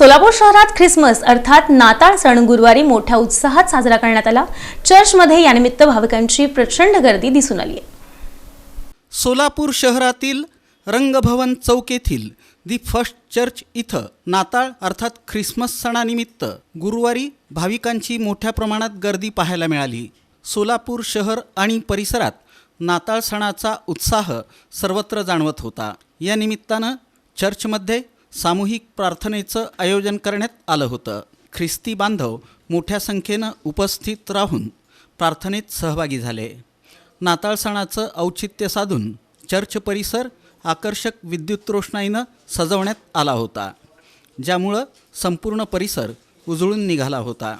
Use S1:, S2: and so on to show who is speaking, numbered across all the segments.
S1: सोलापूर शहरात ख्रिसमस अर्थात नाताळ सण गुरुवारी मोठ्या उत्साहात साजरा करण्यात आला. चर्चमध्ये यानिमित्त भाविकांची प्रचंड गर्दी दिसून आली आहे.
S2: सोलापूर शहरातील रंगभवन चौक येथील दी फर्स्ट चर्च इथं नाताळ अर्थात ख्रिसमस सणानिमित्त गुरुवारी भाविकांची मोठ्या प्रमाणात गर्दी पाहायला मिळाली. सोलापूर शहर आणि परिसरात नाताळ सणाचा उत्साह सर्वत्र जाणवत होता. या निमित्तानं चर्चमध्ये सामूहिक प्रार्थनेचं आयोजन करण्यात आलं होतं. ख्रिस्ती बांधव मोठ्या संख्येनं उपस्थित राहून प्रार्थनेत सहभागी झाले. नाताळ सणाचं औचित्य साधून चर्च परिसर आकर्षक विद्युत रोषणाईनं सजवण्यात आला होता ज्यामुळं संपूर्ण परिसर उजळून निघाला होता.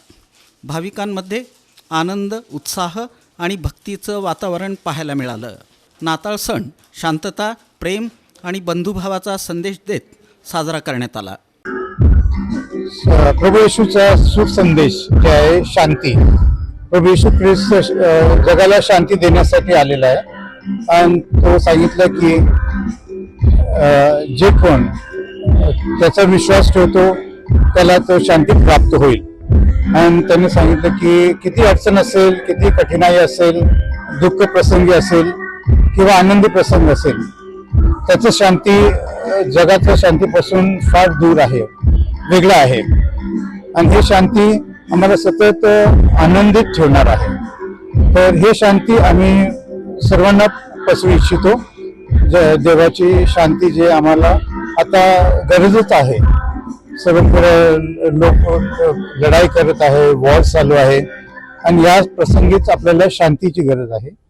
S2: भाविकांमध्ये आनंद उत्साह आणि भक्तीचं वातावरण पाहायला मिळालं. नाताळ सण शांतता प्रेम आणि बंधुभावाचा संदेश देत साजरा करण्यात आला.
S3: प्रभू येशूचा सुख संदेश जे आहे शांती. प्रभू येशू ख्रिस्त जगाला शांती देण्यासाठी आलेला आहे. आणि तो सांगितलं की जे कोण त्याचा विश्वास ठेवतो त्याला तो शांती प्राप्त होईल. आणि त्यांनी सांगितलं की किती अडचण असेल किती कठीणाई असेल दुःख प्रसंगी असेल किंवा आनंदी प्रसंग असेल त्याचं शांती जगातल्या शांतीपासून फार दूर आहे वेगळं आहे. आणि हे शांती आम्हाला सतत आनंदित ठेवणार आहे. तर हे शांती आम्ही सर्वांना पसरू इच्छितो. ज- देवाची शांती जे आम्हाला आता गरजच आहे. सर्वत्र लोक लढाई करत आहे वॉर चालू आहे. आणि या प्रसंगीच आपल्याला शांतीची गरज आहे.